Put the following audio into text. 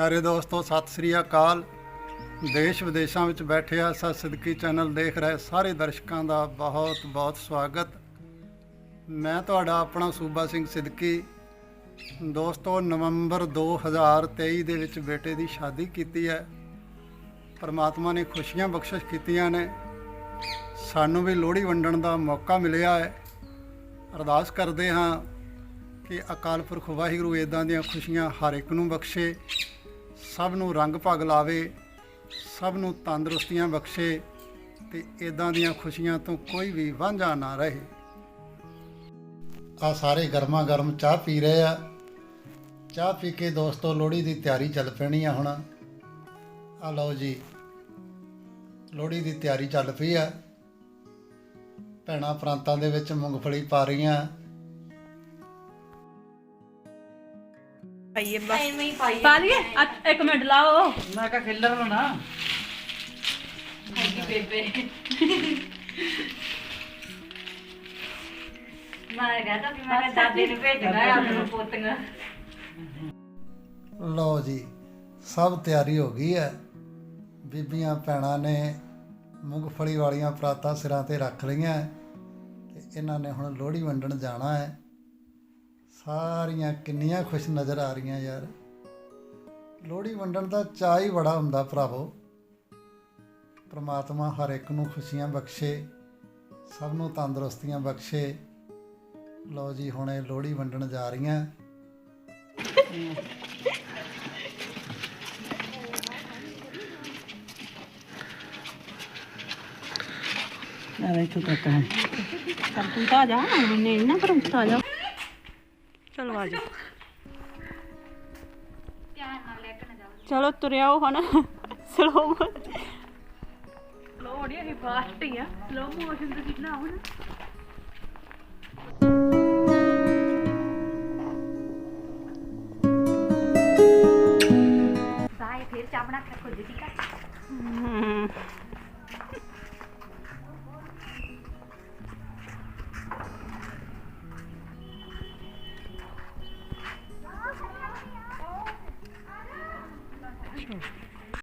ਪਿਆਰੇ ਦੋਸਤੋ, ਸਤਿ ਸ੍ਰੀ ਅਕਾਲ। ਦੇਸ਼ ਵਿਦੇਸ਼ਾਂ ਵਿੱਚ ਬੈਠੇ ਆ ਸਾ ਸਿੱਦਕੀ ਚੈਨਲ, ਦੇਖ ਰਹੇ ਸਾਰੇ ਦਰਸ਼ਕਾਂ ਦਾ ਬਹੁਤ ਬਹੁਤ ਸਵਾਗਤ। ਮੈਂ ਤੁਹਾਡਾ ਆਪਣਾ ਸੂਬਾ ਸਿੰਘ ਸਿੱਦਕੀ ਦੋਸਤੋ, ਨਵੰਬਰ 2023 ਦੇ ਵਿੱਚ ਬੇਟੇ ਦੀ ਸ਼ਾਦੀ ਕੀਤੀ ਹੈ। ਪਰਮਾਤਮਾ ਨੇ ਖੁਸ਼ੀਆਂ ਬਖਸ਼ਿਸ਼ ਕੀਤੀਆਂ ਨੇ। ਸਾਨੂੰ ਵੀ ਲੋਹੜੀ ਵੰਡਣ ਦਾ ਮੌਕਾ ਮਿਲਿਆ ਹੈ। ਅਰਦਾਸ ਕਰਦੇ ਹਾਂ ਕਿ ਅਕਾਲ ਪੁਰਖ ਵਾਹਿਗੁਰੂ ਇਦਾਂ ਦੀਆਂ ਖੁਸ਼ੀਆਂ ਹਰ ਇੱਕ ਨੂੰ ਬਖਸ਼ੇ। ਸਭ ਨੂੰ ਰੰਗ ਭਗ ਲਾਵੇ, ਸਭ ਨੂੰ ਤੰਦਰੁਸਤੀਆਂ ਬਖਸ਼ੇ ਤੇ ਇਦਾਂ ਦੀਆਂ ਖੁਸ਼ੀਆਂ ਤੋਂ ਕੋਈ ਵੀ ਵਾਂਝਾ ਨਾ ਰਹੇ। ਆ ਸਾਰੇ ਗਰਮਾ ਗਰਮ ਚਾਹ ਪੀ ਰਹੇ ਆ। ਚਾਹ ਪੀ ਕੇ ਦੋਸਤੋ, ਲੋਹੜੀ ਦੀ ਤਿਆਰੀ ਚੱਲ ਪੈਣੀ ਆ ਹੁਣ। ਆ ਲਓ ਜੀ, ਲੋਹੜੀ ਦੀ ਤਿਆਰੀ ਚੱਲ ਪਈ ਆ। ਭੈਣਾਂ ਪ੍ਰਾਂਤਾਂ ਦੇ ਵਿੱਚ ਮੂੰਗਫਲੀ ਪਾ ਰਹੀਆਂ। ਪਾਈਏ ਬਸ। ਐਵੇਂ ਹੀ ਪਾਈ ਪਾ ਲਈਏ? ਅੱਛ- ਇੱਕ ਮਿੰਟ ਲਾਓ। ਮੈਂ ਕਹਾ ਖਿੱਲਰ ਨੂੰ ਨਾ ਹੈਗੀ ਬੇਬੇ। ਮੈਂ ਕਹਤਾ ਵੀ ਮੈਂ ਕਿਹਾ ਦਾਦੇ ਨੂੰ ਭੇਜਣਾ ਹੈ ਆਪਣੇ ਪੋਤੀਆਂ। ਲਓ ਜੀ ਸਭ ਤਿਆਰੀ ਹੋ ਗਈ ਹੈ। ਬੀਬੀਆਂ ਭੈਣਾਂ ਨੇ ਮੂੰਗਫਲੀ ਵਾਲੀਆਂ ਪਰਾਤਾਂ ਸਿਰਾਂ ਤੇ ਰੱਖ ਲਈਆਂ ਹੈ ਤੇ ਇਹਨਾਂ ਨੇ ਹੁਣ ਲੋਹੜੀ ਵੰਡਣ ਜਾਣਾ ਹੈ। ਸਾਰੀਆਂ ਕਿੰਨੀਆਂ ਖੁਸ਼ ਨਜ਼ਰ ਆ ਰਹੀਆਂ ਯਾਰ। ਲੋਹੜੀ ਵੰਡਣ ਦਾ ਚਾਅ ਹੀ ਬੜਾ ਹੁੰਦਾ ਭਰਾਵੋ। ਪ੍ਰਮਾਤਮਾ ਹਰ ਇੱਕ ਨੂੰ ਖੁਸ਼ੀਆਂ ਬਖਸ਼ੇ, ਸਭ ਨੂੰ ਤੰਦਰੁਸਤੀਆਂ ਬਖਸ਼ੇ। ਲਓ ਜੀ, ਹੁਣੇ ਲੋਹੜੀ ਵੰਡਣ ਜਾ ਰਹੀਆਂ। ਐਵੇਂ ਇੱਥੋਂ ਤੱਕ ਤੂੰ ਤਾਂ ਜਾ ਮੈਨੇ ਨਾ ਪਰ ਤਾਂ ਜਾ। ਚਲੋ ਆ ਜਾ ਧਿਆਨ ਨਾਲ ਲੈ ਕੇ ਨਾ ਜਾਓ ਚਲੋ ਤੁਰਿਆਓ ਹਣ ਸਲੋ ਸਲੋ ਹੋਣੀ ਹੈ ਫਾਸਟ ਹੀ ਆ। ਸਲੋ ਮੋਸ਼ਨ ਤੇ ਕਿੰਨਾ ਹੁਣ ਬਾਏ ਫਿਰ ਚਾਹ ਬਣਾ ਕੇ ਰੱਖੋ ਜੀ ਠੀਕ ਆ Oh.